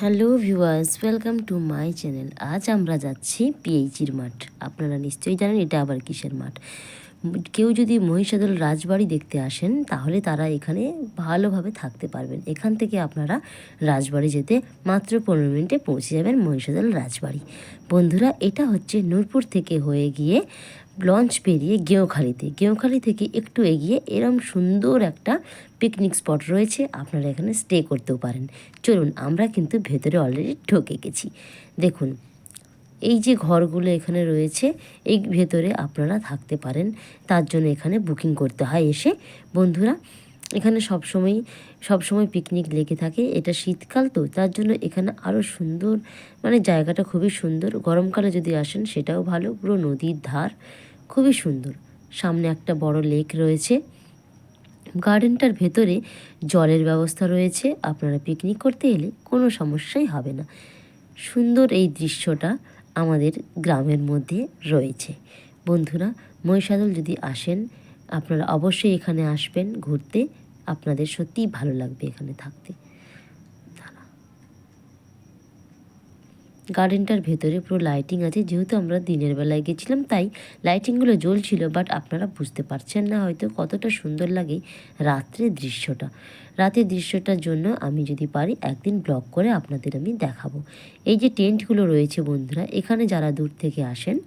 Hello viewers, welcome to my channel. আজ আমরা যাচ্ছি পিএইচির মাঠ। আপনারা নিশ্চয়ই জানেন এটা আবার কিসের মাঠ। কেউ যদি মহিষাদল রাজবাড়ি দেখতে আসেন, তাহলে তারা এখানে ভালোভাবে থাকতে পারবেন। এখান থেকে আপনারা রাজবাড়ি যেতে মাত্র পনেরো মিনিটে পৌঁছে যাবেন মহিষাদল রাজবাড়ি। বন্ধুরা, এটা হচ্ছে নূরপুর থেকে হয়ে গিয়ে লঞ্চ পেরিয়ে গেঁওখালিতে। গেঁওখালি থেকে একটু এগিয়ে এরম সুন্দর একটা পিকনিক স্পট রয়েছে, আপনারা এখানে স্টে করতেও পারেন। চলুন, আমরা কিন্তু ভেতরে অলরেডি ঢুকে গেছি। দেখুন, এই যে ঘরগুলো এখানে রয়েছে, এই ভেতরে আপনারা থাকতে পারেন। তার জন্য এখানে বুকিং করতে হয় এসে। বন্ধুরা এখানে সবসময় সবসময় পিকনিক লেগে থাকে। এটা শীতকাল তো, তার জন্য এখানে আরও সুন্দর মানে জায়গাটা খুবই সুন্দর। গরমকালে যদি আসেন, সেটাও ভালো। পুরো নদীর ধার খুবই সুন্দর। সামনে একটা বড় লেক রয়েছে। গার্ডেনটার ভেতরে জলের ব্যবস্থা রয়েছে। আপনারা পিকনিক করতে এলে কোনো সমস্যাই হবে না। সুন্দর এই দৃশ্যটা আমাদের গ্রামের মধ্যে রয়েছে। বন্ধুরা, মহিষাদল যদি আসেন আপনারা অবশ্যই এখানে আসবেন ঘুরতে। আপনাদের সত্যিই ভালো লাগবে এখানে থাকতে। গার্ডেনটার ভেতরে পুরো লাইটিং আছে। যেহেতু আমরা দিনের বেলায় গেছিলাম, তাই লাইটিংগুলো জ্বলছিল বাট আপনারা বুঝতে পারছেন না হয়তো কতটা সুন্দর লাগে রাত্রের দৃশ্যটা। রাতের দৃশ্যটার জন্য আমি যদি পারি, একদিন ব্লগ করে আপনাদের আমি দেখাবো। এই যে টেন্টগুলো রয়েছে বন্ধুরা, এখানে যারা দূর থেকে আসেন,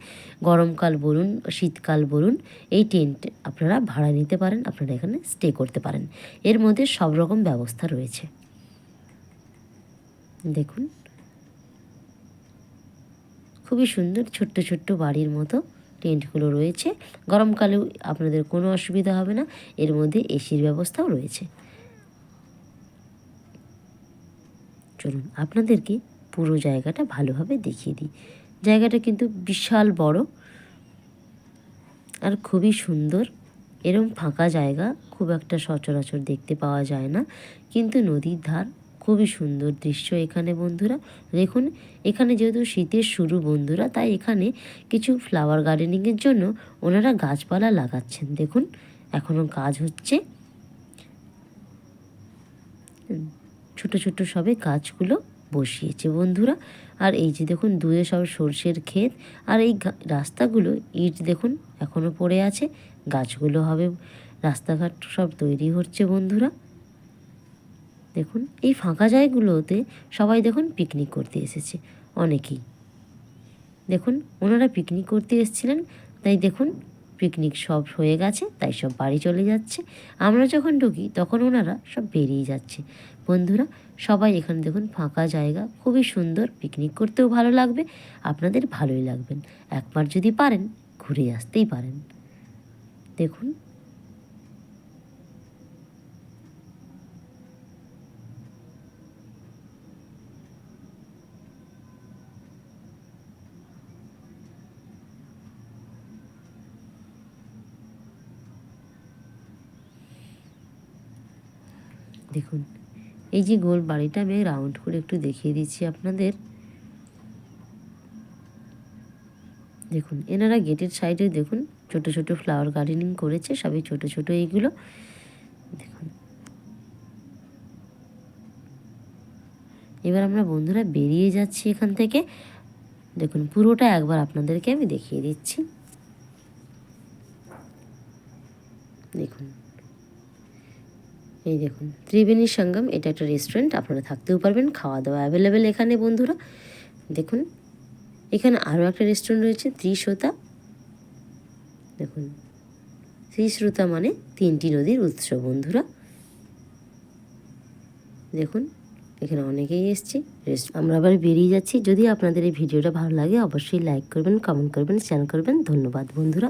গরমকাল বলুন, শীতকাল বলুন, এই টেন্ট আপনারা ভাড়া নিতে পারেন, আপনারা এখানে স্টে করতে পারেন। এর মধ্যে সব রকম ব্যবস্থা রয়েছে। দেখুন। খুবই সুন্দর ছোট্ট ছোট্ট বাড়ির মতো টেন্টগুলো রয়েছে। গরমকালেও আপনাদের কোনো অসুবিধা হবে না, এর মধ্যে এসির ব্যবস্থাও রয়েছে। চলুন, আপনাদেরকে পুরো জায়গাটা ভালোভাবে দেখিয়ে দিই। জায়গাটা কিন্তু বিশাল বড় আর খুবই সুন্দর। এরম ফাঁকা জায়গা, খুব একটা সচরাচর দেখতে পাওয়া যায় না। কিন্তু নদীর ধার খুবই সুন্দর দৃশ্য এখানে বন্ধুরা। দেখুন, এখানে যেহেতু শীতের শুরু বন্ধুরা, তাই এখানে কিছু ফ্লাওয়ার গার্ডেনিংয়ের জন্য ওনারা গাছপালা লাগাচ্ছেন। দেখুন এখনও কাজ হচ্ছে। ছোট ছোট সবে গাছগুলো বসিয়েছে বন্ধুরা। আর এই যে দেখুন, দুয়ে সব সর্ষের ক্ষেত। আর এই রাস্তাগুলো, ইট দেখুন এখনও পড়ে আছে। গাছগুলো হবে, রাস্তাঘাট সব তৈরি হচ্ছে বন্ধুরা। দেখুন, এই ফাঁকা জায়গাগুলোতে সবাই দেখুন পিকনিক করতে এসেছে, অনেকেই। দেখুন, ওনারা পিকনিক করতে এসেছিলেন, তাই দেখুন পিকনিক সব হয়ে গেছে, তাই সব বাড়ি চলে যাচ্ছে। আমরা যখন ঢুকি, তখন ওনারা সব বেরিয়ে যাচ্ছে। বন্ধুরা, সবাই এখানে দেখুন ফাঁকা জায়গা, খুবই সুন্দর পিকনিক করতেও ভালো লাগবে, আপনাদের ভালোই লাগবেন একবার যদি পারেন, ঘুরে আসতেই পারেন। দেখুন দেখুন, এই যে গোল বাড়িটা আমি রাউন্ড করে একটু দেখিয়ে দিচ্ছি আপনাদের। দেখুন, এনারা গেটের সাইডে দেখুন, ছোট ছোট ফ্লাওয়ার গার্ডেনিং করেছে, সবই ছোট ছোট এইগুলো। দেখুন। এবার আমরা বন্ধুরা বেরিয়ে যাচ্ছি এখান থেকে। দেখুন, পুরোটা একবার আপনাদেরকে আমি দেখিয়ে দিচ্ছি। দেখুন। এই দেখুন, ত্রিবেণী সঙ্গম, এটা একটা রেস্টুরেন্ট আপনারা থাকতেও পারবেন খাওয়া দাওয়া অ্যাভেলেবেল এখানে বন্ধুরা। দেখুন, এখানে আরও একটা রেস্টুরেন্ট রয়েছে ত্রিশ্রোতা দেখুন ত্রিশ্রোতা মানে তিনটি নদীর উৎস বন্ধুরা। দেখুন, এখানে অনেকেই এসছে আমরা আবার বেরিয়ে যাচ্ছি। যদি আপনাদের এই ভিডিওটা ভালো লাগে, অবশ্যই লাইক করবেন কমেন্ট করবেন শেয়ার করবেন। ধন্যবাদ বন্ধুরা।